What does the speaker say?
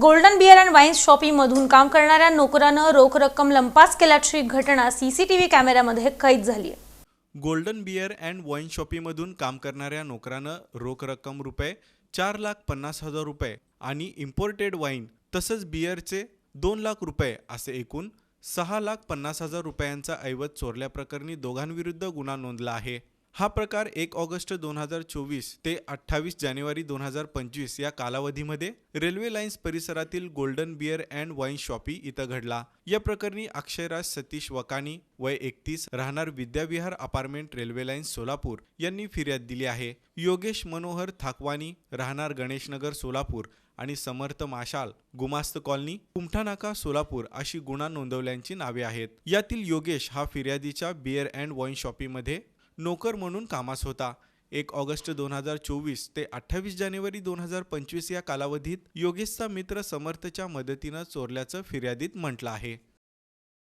Golden beer and wines शॉपीमधून काम करणाऱ्या नोकरानं रोख रक्कम लंपास केल्याची घटना सीसीटीव्ही कॅमेऱ्यामध्ये कैद झाली आहे गोल्डन बियर अँड वाईन शॉपीमधून काम करणाऱ्या नोकरानं रोख रक्कम रुपये चार लाख पन्नास हजार रुपये आणि इम्पोर्टेड वाईन तसंच बियरचे दोन लाख रुपये असे एकूण सहा लाख पन्नास हजार रुपयांचा ऐवज चोरल्याप्रकरणी दोघांविरुद्ध गुन्हा नोंदला आहे. हा प्रकार एक ऑगस्ट दोन हजार चोवीस ते अठ्ठावीस जानेवारी दोन हजार पंचवीस या कालावधीमध्ये रेल्वे लाईन्स परिसरातील golden beer and wine shoppe इथं घडला. या प्रकरणी अक्षयराज सतीश वकानी वय एकतीस राहणार Vidyavihar apartment railway lines Solapur यांनी फिर्याद दिली आहे. योगेश मनोहर थाकवानी राहणार गणेशनगर सोलापूर आणि समर्थ माशाल गुमास्त कॉलनी कुमठानाका सोलापूर अशी गुन्हा नोंदवल्यांची नावे आहेत. यातील योगेश हा फिर्यादीच्या बियर अँड वाईन शॉपीमध्ये नोकर म्हणून कामास होता. एक ऑगस्ट दोन हजार चोवीस ते अठ्ठावीस जानेवारी दोन हजार पंचवीस या कालावधीत योगेशचा मित्र समर्थच्या मदतीनं चोरल्याचं फिर्यादीत म्हटलं आहे.